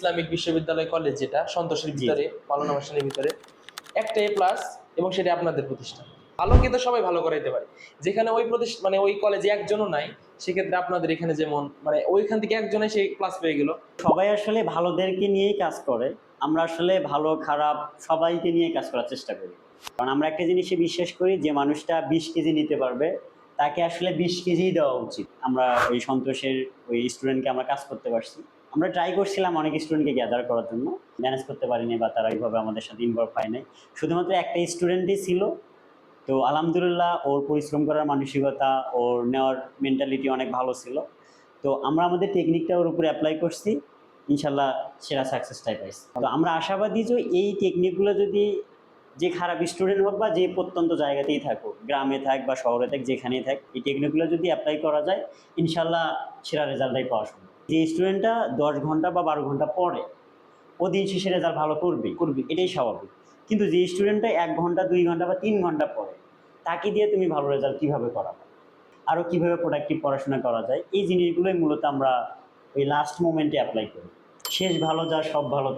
Islamic বিশ্ববিদ্যালয় college যেটা সন্তোষের। ভিতরে পালনা মাসনের ভিতরে একটা এ প্লাস এবং সেটা আপনাদের প্রতিষ্ঠান। ভালো কিন্তু সবাই ভালো করাইতে পারে। যেখানে ওই প্রতিষ্ঠান মানে ওই কলেজে একজনও নাই সেক্ষেত্রে আপনাদের এখানে যেমন মানে ওইখান থেকে একজনে সেই ক্লাস পেয়ে গেল। সবাই আসলে ভালোদেরকে নিয়েই কাজ করে। আমরা আসলে ভালো খারাপ সবাইকে নিয়ে কাজ করার চেষ্টা করি। কারণ আমরা একটা জিনিসে বিশ্বাস করি যে মানুষটা বিশ কেজি নিতে পারবে তাকে আসলে বিশ কেজিই দেওয়া উচিত। আমরা ওই সন্তোষের ওই স্টুডেন্টকে আমরা কাজ করতে পারছি। আমরা ট্রাই করছিলাম অনেক স্টুডেন্টকে গ্যাদার করার জন্য। ম্যানেজ করতে পারিনি বা তারা এইভাবে আমাদের সাথে ইনভলভ হয় নাই। শুধুমাত্র একটা স্টুডেন্টই ছিল। তো আলহামদুলিল্লাহ ওর পরিশ্রম করার মানসিকতা, ওর নেওয়ার মেন্টালিটি অনেক ভালো ছিল। তো আমরা আমাদের টেকনিকটা ওর উপরে অ্যাপ্লাই করছি। ইনশাল্লাহ সেরা সাকসেসটাই পাইছি। তো আমরা আশাবাদী যে এই টেকনিকগুলো যদি যে খারাপ স্টুডেন্ট হোক বা যে প্রত্যন্ত জায়গাতেই থাকুক, গ্রামে থাক বা শহরে থাক, যেখানেই থাক, এই টেকনিকগুলো যদি অ্যাপ্লাই করা যায়, ইনশাল্লাহ সেরা রেজাল্টটাই পাওয়া সম্ভব। যে স্টুডেন্টটা দশ ঘণ্টা বা বারো ঘণ্টা পড়ে। ও দিন শেষে রেজাল্ট ভালো করবে। করবে। এটাই স্বাভাবিক। কিন্তু যে স্টুডেন্টটা এক ঘণ্টা দুই ঘণ্টা বা তিন ঘণ্টা পড়ে তাকে দিয়ে তুমি ভালো রেজাল্ট কীভাবে করাবে? আরও কীভাবে প্রোডাক্টিভ পড়াশোনা করা যায়? এই জিনিসগুলোই মূলত আমরা ওই লাস্ট মোমেন্টে অ্যাপ্লাই করি। শেষ ভালো যা সব ভালো